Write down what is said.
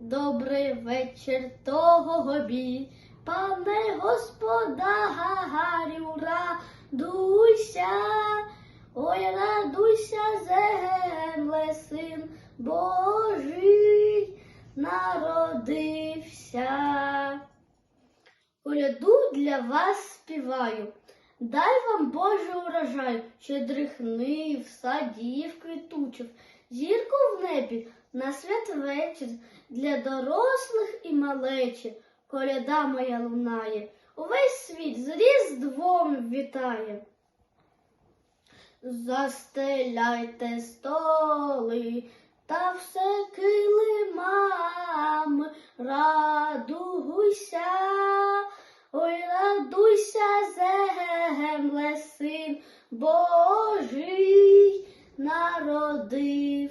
Добрий вечір тобі, пане господарю, радуйся, ой, радуйся, земле, син Божий народився. Коляду для вас співаю. Дай вам Боже урожай, щедрих нив, садів, квітучих, зірку в небі на святвечір для дорослих і малечі. Коляда моя лунає, увесь світ з Різдвом вітає. Застеляйте столи та все. Божий народився.